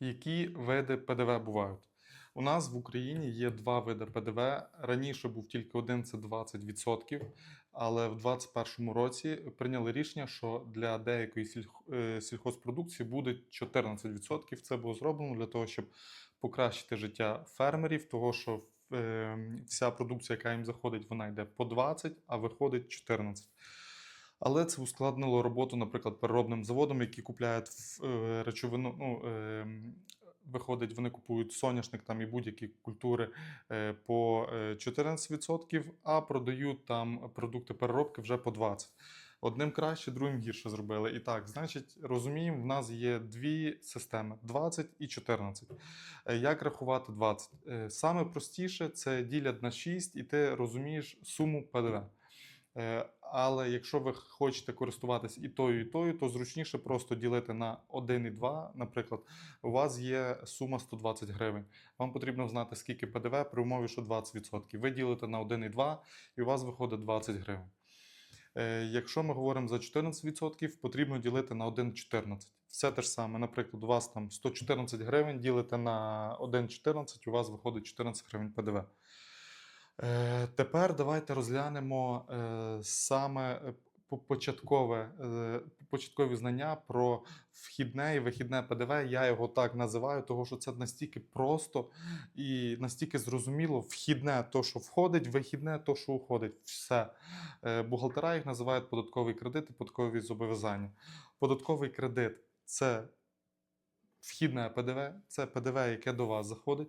Які види ПДВ бувають? У нас в Україні є два види ПДВ. Раніше був тільки один це 20%, але в 2021 році прийняли рішення, що для деякої е, сільхозпродукції буде 14%. Це було зроблено для того, щоб покращити життя фермерів, того що е, вся продукція, яка їм заходить, вона йде по 20, а виходить 14. Але це ускладнило роботу, наприклад, переробним заводам, які купляють е, речовину. Ну, е, виходить, вони купують соняшник там і будь-які культури е, по е, 14%, а продають там продукти переробки вже по 20%. Одним краще, другим гірше зробили. І так, значить, розуміємо, в нас є дві системи: 20 і 14. Е, Як рахувати 20? Е, Саме простіше це ділять на 6, і ти розумієш суму ПДВ. Але якщо ви хочете користуватись і тою, і тою, то зручніше просто ділити на 1 і 2. Наприклад, у вас є сума 120 гривень. Вам потрібно знати, скільки ПДВ при умові, що 20%. Ви ділите на 1 і 2, і у вас виходить 20 гривень. Е, Якщо ми говоримо за 14%, потрібно ділити на 1,14. Все те ж саме. Наприклад, у вас там 114 гривень, ділите на 1,14, у вас виходить 14 гривень ПДВ. Е, Тепер давайте розглянемо е, саме е, початкове, початкові знання про вхідне і вихідне ПДВ. Я його так називаю, тому що це настільки просто і настільки зрозуміло. Вхідне то, що входить, вихідне то, що уходить. Все. Бухгалтера їх називають податковий кредит і податкові зобов'язання. Податковий кредит це вхідне ПДВ, це ПДВ, яке до вас заходить.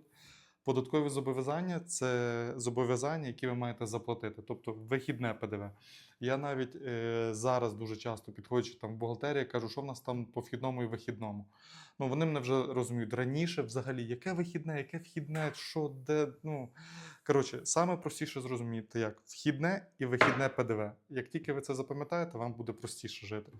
Податкові зобов'язання це зобов'язання, які ви маєте заплатити, тобто вихідне ПДВ. Я навіть е, зараз дуже часто підходячи там в бухгалтерію, кажу, що в нас там по вхідному і вихідному. Ну вони мене вже розуміють раніше, взагалі, яке вихідне, яке вхідне, що де. Ну коротше, саме простіше зрозуміти, як вхідне і вихідне ПДВ. Як тільки ви це запам'ятаєте, вам буде простіше жити.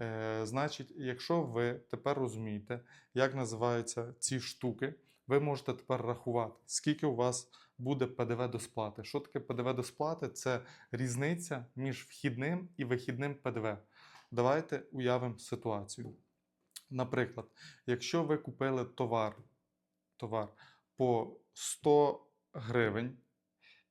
Е, значить, якщо ви тепер розумієте, як називаються ці штуки, ви можете тепер рахувати, скільки у вас буде ПДВ до сплати. Що таке ПДВ до сплати? Це різниця між вхідним і вихідним ПДВ. Давайте уявимо ситуацію. Наприклад, якщо ви купили товар, товар по 100 гривень,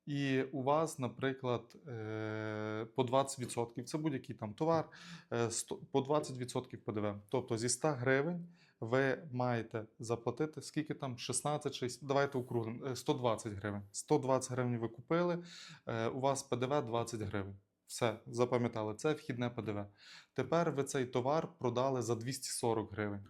і у вас, наприклад, е, по 20%, це будь-який там товар, е, по 20% ПДВ. Тобто зі 100 гривень ви маєте заплатити скільки там 16, 6, давайте округлимо, е, 120 гривень. 120 гривень ви купили, е, у вас ПДВ 20 гривень. Все, запам'ятали, це вхідне ПДВ. Тепер ви цей товар продали за 240 гривень.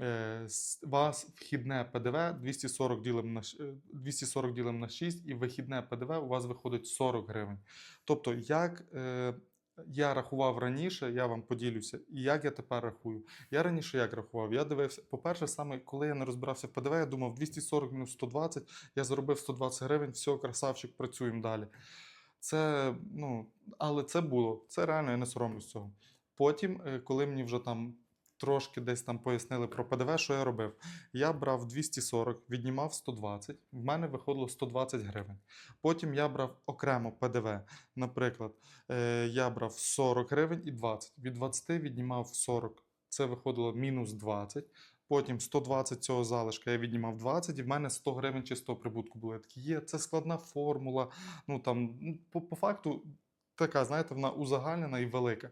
Е, Вас вхідне ПДВ 240 ділимо на, е, 240 ділимо на 6, і вихідне ПДВ у вас виходить 40 гривень. Тобто, як е, я рахував раніше, я вам поділюся, і як я тепер рахую. Я раніше як рахував? Я дивився, по-перше, саме коли я не розбирався в ПДВ, я думав 240 мінус 120, я заробив 120 гривень, все, красавчик, працюємо далі. Це, ну, але це було, це реально, я не соромлюсь цього. Потім, е, коли мені вже там трошки десь там пояснили про ПДВ, що я робив? Я брав 240, віднімав 120, в мене виходило 120 гривень. Потім я брав окремо ПДВ. Наприклад, е, я брав 40 гривень і 20. Від 20 віднімав 40. Це виходило мінус 20. Потім 120 цього залишка я віднімав 20, і в мене 100 гривень чистого прибутку було. Я такий, є, це складна формула. Ну там ну, по, по факту така, знаєте, вона узагальнена і велика.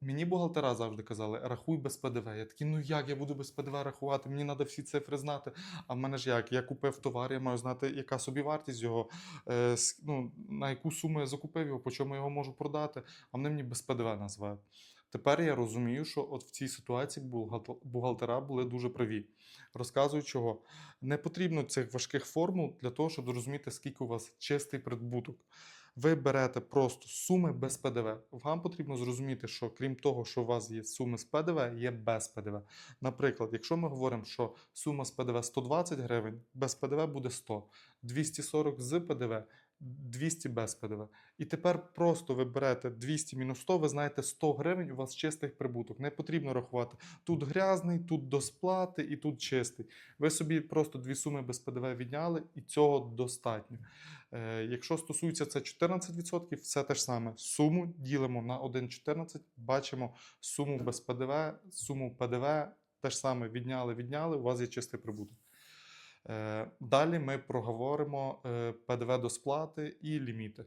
Мені бухгалтера завжди казали, рахуй без ПДВ. Я такий, ну як я буду без ПДВ рахувати? Мені треба всі цифри знати. А в мене ж як? Я купив товар, я маю знати, яка собі вартість його, е, ну, на яку суму я закупив його, по чому я його можу продати, а вони мені без ПДВ називають. Тепер я розумію, що от в цій ситуації бухгалтера були дуже праві. Розказую, чого. Не потрібно цих важких формул для того, щоб зрозуміти, скільки у вас чистий прибуток. Ви берете просто суми без ПДВ. Вам потрібно зрозуміти, що крім того, що у вас є суми з ПДВ, є без ПДВ. Наприклад, якщо ми говоримо, що сума з ПДВ 120 гривень, без ПДВ буде 100, 240 з ПДВ, 200 без ПДВ. І тепер просто ви берете 200 мінус 100, ви знаєте 100 гривень, у вас чистий прибуток. Не потрібно рахувати. Тут грязний, тут до сплати і тут чистий. Ви собі просто дві суми без ПДВ відняли, і цього достатньо. Е, якщо стосується це 14%, все те ж саме. Суму ділимо на 1,14, бачимо суму без ПДВ, суму ПДВ те ж саме відняли, відняли, у вас є чистий прибуток. Е, Далі ми проговоримо е, ПДВ до сплати і ліміти.